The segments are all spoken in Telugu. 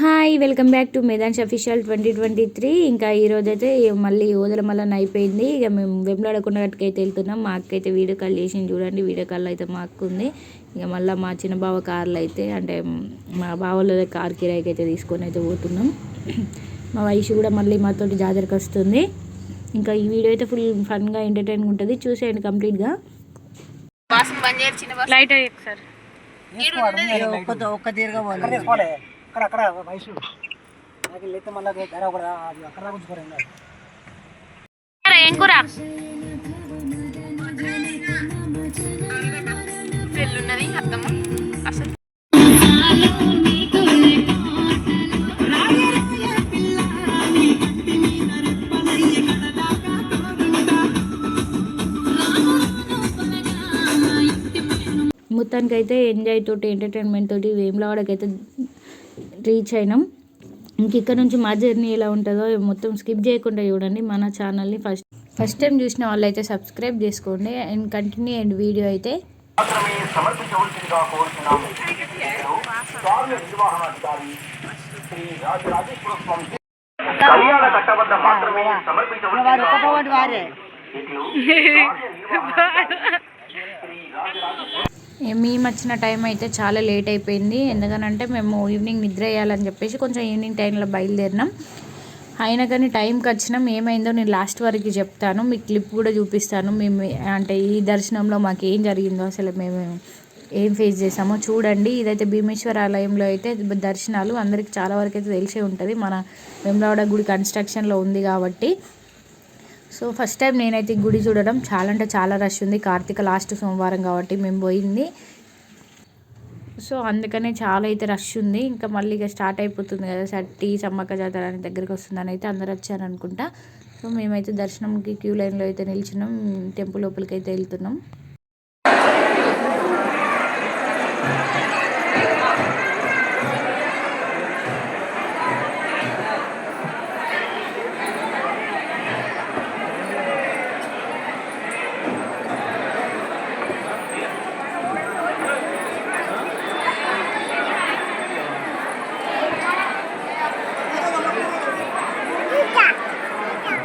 Hi welcome back to Medans official twenty twenty three. ఇంకా ఈరోజు అయితే మళ్ళీ ఓదల మళ్ళీ అయిపోయింది. ఇక మేము వెంబలాడకుండా గట్టుకైతే వెళ్తున్నాం. మా అక్క అయితే వీడియో కాల్ చేసింది చూడండి. వీడియో కాల్ అయితే మా అక్క ఉంది ఇక మళ్ళీ మా చిన్న బావ కార్లు అయితే అంటే మా బావలో కార్ కిరాయికి అయితే తీసుకొని అయితే పోతున్నాం. మా వయసు కూడా మళ్ళీ మాతోటి జాతరకు వస్తుంది. ఇంకా ఈ వీడియో అయితే ఫుల్ ఫన్గా ఎంటర్టైన్గా ఉంటుంది. చూసేయండి కంప్లీట్గా. Light sir. ఒక్క తీసుకోవాలి అక్కడ అక్కడ వయసు నాకు లేతే మళ్ళీ ధర అది అక్కడ ఉంచుకోరండి ఏం కూర? పెళ్ళున్నది అర్థము అసలు. మొత్తానికి అయితే ఎంజాయ్ తోటి ఎంటర్టైన్మెంట్ తోటి వేములవాడకి అయితే రీచ్ అయినాం. ఇంక ఇక్కడ నుంచి మా జర్నీ ఎలా ఉంటుందో మొత్తం స్కిప్ చేయకుండా చూడండి. మన ఛానల్ని ఫస్ట్ ఫస్ట్ టైం చూసిన వాళ్ళు అయితే సబ్స్క్రైబ్ చేసుకోండి. అండ్ కంటిన్యూ అండ్ వీడియో అయితే వారు మేము వచ్చిన టైం అయితే చాలా లేట్ అయిపోయింది. ఎందుకనంటే మేము ఈవినింగ్ నిద్ర వేయాలని చెప్పేసి కొంచెం ఈవినింగ్ టైంలో బయలుదేరినాం. అయినా కానీ టైంకి వచ్చినాం. ఏమైందో నేను లాస్ట్ వరకు చెప్తాను. మీకు క్లిప్ కూడా చూపిస్తాను. మేము అంటే ఈ దర్శనంలో మాకు ఏం జరిగిందో అసలు మేము ఏం ఫేస్ చేసామో చూడండి. ఇదైతే భీమేశ్వర ఆలయంలో అయితే దర్శనాలు. అందరికి చాలా వరకు అయితే తెలిసే ఉంటుంది. మన వెమ్లవాడ గుడి కన్స్ట్రక్షన్లో ఉంది కాబట్టి సో ఫస్ట్ టైం నేనైతే గుడి చూడడం. చాలా అంటే చాలా రష్ ఉంది. కార్తీక లాస్ట్ సోమవారం కాబట్టి మేము పోయింది. సో అందుకనే చాలా అయితే రష్ ఉంది. ఇంకా మళ్ళీ ఇక స్టార్ట్ అయిపోతుంది కదా. సట్టి సమ్మక్క జాతర అని దగ్గరికి వస్తుందని అయితే అందరు వచ్చారు అనుకుంటా. సో మేమైతే దర్శనంకి క్యూ లైన్లో అయితే నిల్చున్నాం. టెంపుల్ లోపలికి అయితే వెళ్తున్నాం.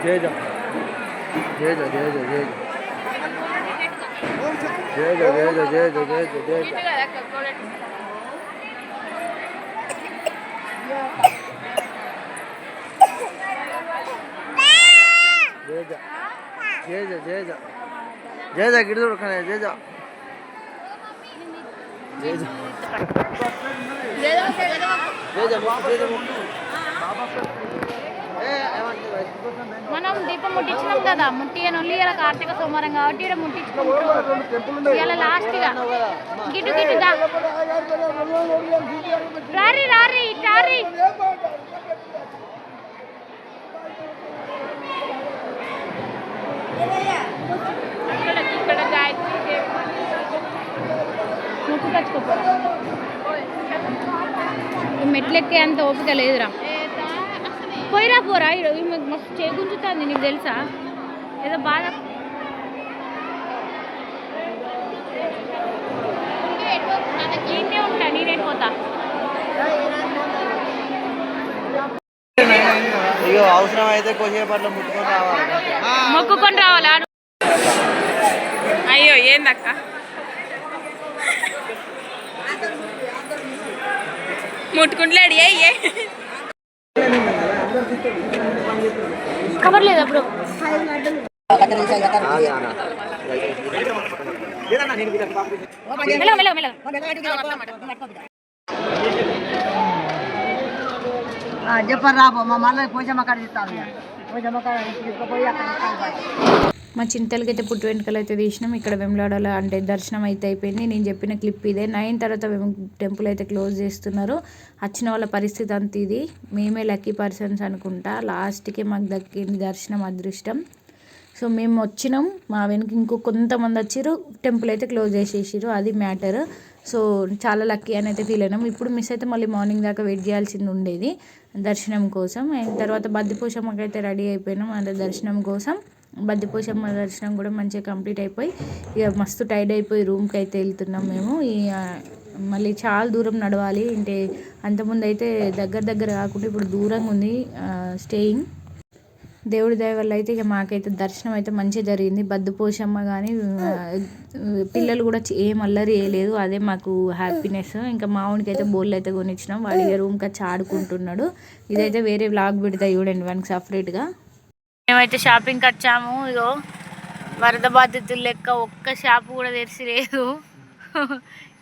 जय जा जय जा जय जा जय जा जय जा जय जा जय जा जय जा जय जा जय जा जय जा जय जा जय जा गिरधोड़ खाने जय जा जय जा जय जा जय जा बाबा ముట్టించినాం కదా. ముట్టియను ఇలా కార్తీక సోమవారం కాబట్టి ఇక్కడ ముట్టించుకుంటాం ఇలా లాస్ట్గా. గిటు గిటు దా. రారి రారి రారి. ఇక్కడ గాయత్రి దేవి. ముక్కు కచ్చుకోపోరా ఈ మెట్లు ఎక్కే అంత ఓపిక లేదురా. పోయిరా పోరా ఈమె మస్తు చేగుంజుతుంది నీకు తెలుసా? ఏదో బాధ. ఈయనే ఉంటా నేనే పోతా. అవసరం అయితే కొద్దిసేపట్లో ముట్టుకొని రావాలి. మొక్కుకొని రావాలా? అయ్యో ఏందక్క? ముట్టుకుంటలేడు ఏ కవర్ లేదా బ్రో? మెలవ మెలవ మా మళ్ళీ పోయి జమ కాడ తీస్తాను పోయి తీసుకుపోయి అక్కడ మా చింతలకి అయితే పుట్టు వెంటకలు అయితే తీసినాం. ఇక్కడ వెమ్లాడలో అంటే దర్శనం అయితే అయిపోయింది. నేను చెప్పిన క్లిప్ ఇదే. నైన్ తర్వాత మేము టెంపుల్ అయితే క్లోజ్ చేస్తున్నారు. వచ్చిన వాళ్ళ పరిస్థితి అంత ఇది. మేమే లక్కీ పర్సన్స్ అనుకుంటా. లాస్ట్కి మాకు దక్కింది దర్శనం అదృష్టం. సో మేము వచ్చినాం. మా వెనక ఇంకో కొంతమంది వచ్చారు టెంపుల్ అయితే క్లోజ్ చేసేసారు అది మ్యాటర్. సో చాలా లక్కీ అని అయితే ఫీల్ అయినాం. ఇప్పుడు మిస్ అయితే మళ్ళీ మార్నింగ్ దాకా వెయిట్ చేయాల్సింది ఉండేది. దర్శనం కోసం. అండ్ తర్వాత బద్దిపోషమ్మకైతే అయితే రెడీ అయిపోయినాం. అంటే దర్శనం కోసం. బద్దిపోషమ్మ దర్శనం కూడా మంచిగా కంప్లీట్ అయిపోయి ఇక మస్తు టైర్డ్ అయిపోయి రూమ్కి అయితే వెళ్తున్నాం మేము. ఈ మళ్ళీ చాలా దూరం నడవాలి. అంటే అంతకుముందు అయితే దగ్గర దగ్గర కాకుండా ఇప్పుడు దూరంగా ఉంది స్టేయింగ్ దేవుడి దయ వల్ల అయితే ఇక మాకైతే దర్శనం అయితే మంచిగా జరిగింది. బద్దుపోషమ్మ కానీ పిల్లలు కూడా ఏం అల్లరి చేయలేదు. అదే మాకు హ్యాపీనెస్ ఇంకా మావునికి అయితే బోళ్ళు అయితే కొనిచ్చినాం. వాడి ఇక రూమ్కి వచ్చి ఆడుకుంటున్నాడు. ఇదైతే వేరే వ్లాగ్ పెడతా చూడండి వానికి సపరేట్గా మేమైతే షాపింగ్కి వచ్చాము ఇగో వరద బాధితులు లెక్క ఒక్క షాపు కూడా తెరిచి లేదు.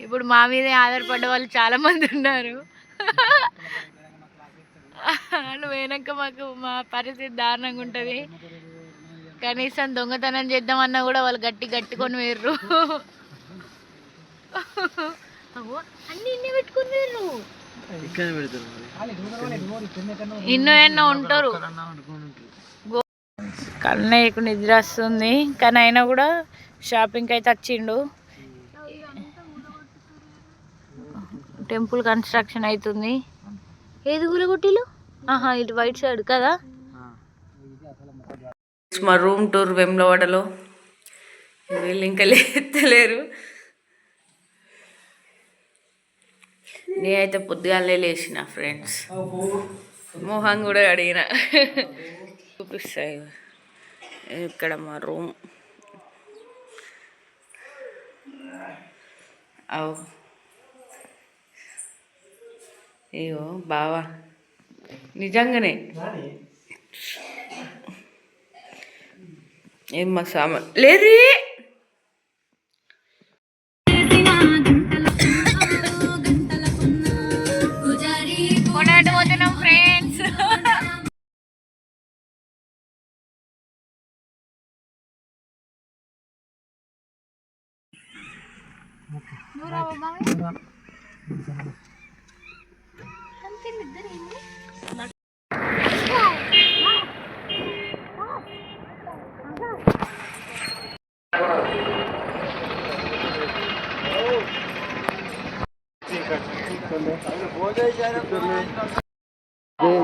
ఇప్పుడు మా మీదే ఆధారపడ్డ వాళ్ళు చాలా మంది ఉన్నారు. వాళ్ళు పోయినాక మాకు మా పరిస్థితి దారుణంగా ఉంటుంది. కనీసం దొంగతనం చేద్దామన్నా కూడా వాళ్ళు గట్టి గట్టుకొని వేర్రు అన్ని ఇన్ని పెట్టుకొని వేర్రు ఇన్నో ఎన్నో ఉంటారు. కన్నయ్యకు నిద్ర వస్తుంది. కానీ అయినా కూడా షాపింగ్కి అయితే వచ్చిండు. టెంపుల్ కన్స్ట్రక్షన్ అవుతుంది. ఏది గులగొట్టిలు ఆహా ఇటు వైట్ సైడ్ కదా? మా రూమ్ టూర్ వెమ్లవాడలో వీళ్ళు ఇంకా లేతలేరు నేనైతే పొద్దుగాలే లేచిన ఫ్రెండ్స్ మోహం కూడా అడిగిన చూపిస్తాయి ఇక్కడ మా రూమ్ అవు అయ్యో బావా నిజంగానే ఏం మా సామాన్ లేదు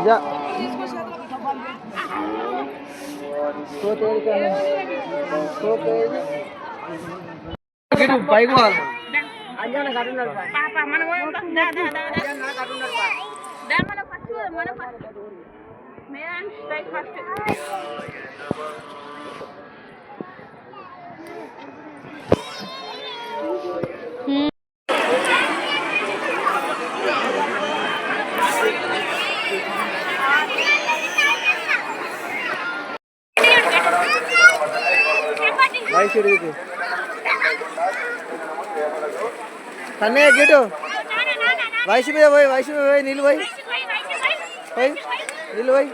जा तो तेज तो तेज बाइक वाला పైకి పోవాలి వైసీడు Kannaiah గిటు వయసు మీద పోయి వయసు మీద పోయి నీళ్ళు పోయి. పోయి. నీళ్ళు పోయి.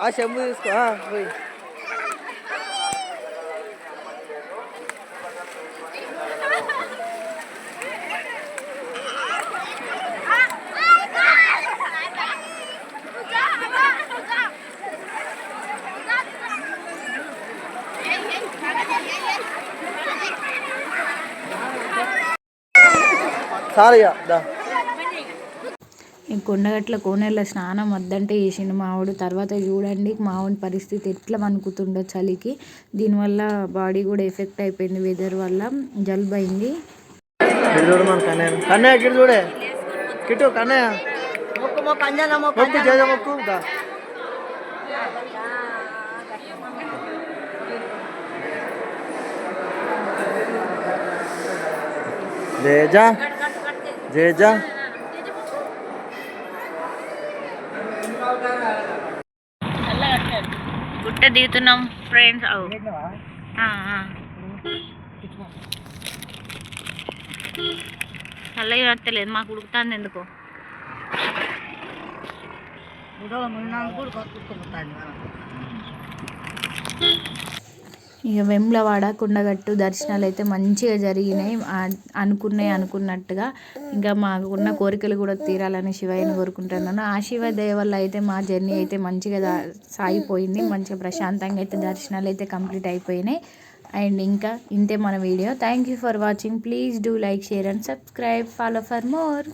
ఆ చెంబు తీసుకో పోయి. దా. ఈ కొండగట్ల కోనేళ్ళ స్నానం వద్దంటే చేసిండు మావాడు తర్వాత చూడండి మావాడి పరిస్థితి ఎట్లా వణుకుతుండో చలికి. దీనివల్ల బాడీ కూడా ఎఫెక్ట్ అయిపోయింది వెదర్ వల్ల. జలుబు అయింది. చూడు మన కన్నయ్య. కన్నయ్య గిడు చూడే. కిట్టు కన్నయ్య. మొక్కు మొక్కు అంజన మొక్కు మొక్కు చేజ మొక్కు దా. జేజా? జేజా గుట్ట దిగుతున్నాం ఫ్రెండ్స్ చల్లగా వస్తలేదు మాకు ఉడుకుతుంది ఎందుకో. ఇక వెమ్లవాడ కొండగట్టు దర్శనాలు అయితే మంచిగా జరిగినాయి. అనుకున్నాయి అనుకున్నట్టుగా ఇంకా మాకున్న కోరికలు కూడా తీరాలని శివయ్యని కోరుకుంటున్నాను. ఆ శివ వల్ల అయితే మా జర్నీ అయితే మంచిగా సాగిపోయింది. మంచిగా ప్రశాంతంగా అయితే దర్శనాలు అయితే కంప్లీట్ అయిపోయినాయి. అండ్ ఇంకా ఇంతే మన video. Thank you for watching please do like share and subscribe follow for more